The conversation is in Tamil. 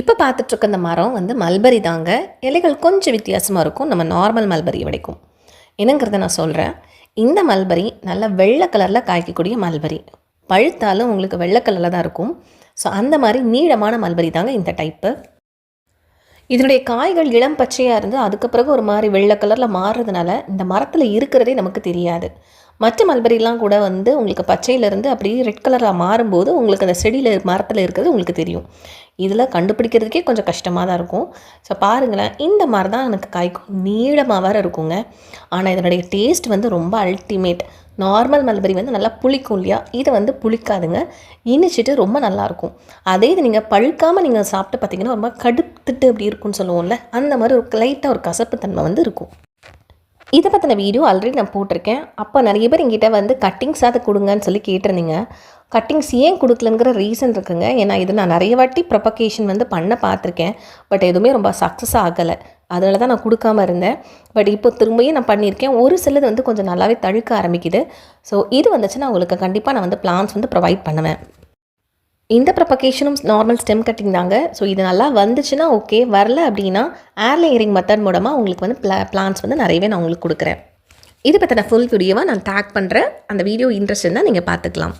இப்போ பார்த்துட்ருக்க இந்த மரம் வந்து மல்பரி தாங்க. இலைகள் கொஞ்சம் வித்தியாசமாக இருக்கும். நம்ம நார்மல் மல்பரியை விடைக்கும். என்னங்கிறத நான் சொல்கிறேன் இந்த மல்பரி நல்ல வெள்ளை கலரில் காய்க்கக்கூடிய மல்பரி. பழுத்தாலும் உங்களுக்கு வெள்ளை கலரில் தான் இருக்கும். ஸோ அந்த மாதிரி நீளமான மல்பரி தாங்க இந்த டைப்பு இதனுடைய காய்கள் இளம் பச்சையாக இருந்து அதுக்கு பிறகு ஒரு மாதிரி வெள்ளை கலரில் மாறுறதுனால இந்த மரத்தில் இருக்கிறதே நமக்கு தெரியாது. மற்ற மல்பரிலாம் கூட வந்து உங்களுக்கு பச்சையிலேருந்து அப்படியே ரெட் கலராக மாறும்போது உங்களுக்கு அந்த செடியில் மரத்தில் இருக்கிறது உங்களுக்கு தெரியும். இதில் கண்டுபிடிக்கிறதுக்கே கொஞ்சம் கஷ்டமாக தான் இருக்கும். ஸோ பாருங்களேன் இந்த மாதிரி தான் எனக்கு காய்க்கும். நீளமாக வேறு இருக்குங்க. ஆனால் இதனுடைய டேஸ்ட் வந்து ரொம்ப அல்டிமேட் நார்மல் மல்பரி வந்து நல்லா புளிக்கும் இல்லையா? இது வந்து புளிக்காதுங்க. இனிச்சிட்டு ரொம்ப நல்லாயிருக்கும் அதே இது நீங்கள் பழுக்காமல் நீங்கள் சாப்பிட்டு பார்த்தீங்கன்னா ரொம்ப கடுத்துட்டு அப்படி இருக்கும்னு சொல்லுவோம்ல அந்த மாதிரி ஒரு லைட்டாக ஒரு கசப்பு தன்மை வந்து இருக்கும். இதை பற்றின வீடியோ ஆல்ரெடி நான் போட்டிருக்கேன். அப்போ நிறைய பேர் எங்கிட்ட வந்து கட்டிங்ஸ் அதை கொடுங்கன்னு சொல்லி கேட்டிருந்தீங்க. கட்டிங்ஸ் ஏன் கொடுக்கலங்கிற ரீசன் இருக்குங்க. ஏன்னா இது நான் நிறைய வாட்டி ப்ரொபகேஷன் வந்து பண்ண பார்த்துருக்கேன். பட் எதுவுமே ரொம்ப சக்ஸஸ் ஆகலை. அதனால தான் நான் கொடுக்காம இருந்தேன். பட் இப்போ திரும்பியும் நான் பண்ணியிருக்கேன். ஒரு சிலது வந்து கொஞ்சம் நல்லாவே தழுக்க ஆரம்பிக்குது. ஸோ இது வந்துச்சுன்னா உங்களுக்கு கண்டிப்பாக நான் வந்து பிளான்ஸ் வந்து ப்ரொவைட் பண்ணுவேன். இந்த ப்ரப்பகேஷனும் நார்மல் ஸ்டெம் கட்டிங் தாங்க. ஸோ இது நல்லா வந்துச்சுன்னா ஓகே வரல அப்படின்னா ஏர் லேயரிங் மெத்தட் மூலமாக உங்களுக்கு வந்து பிளா பிளான்ஸ் வந்து நிறையவே நான் உங்களுக்கு கொடுக்குறேன். இது பற்றின ஃபுல் வீடியோவாக நான் டேக் பண்ணுறேன் அந்த வீடியோ இன்ட்ரெஸ்ட் இருந்தால் நீங்கள் பார்த்துக்கலாம்.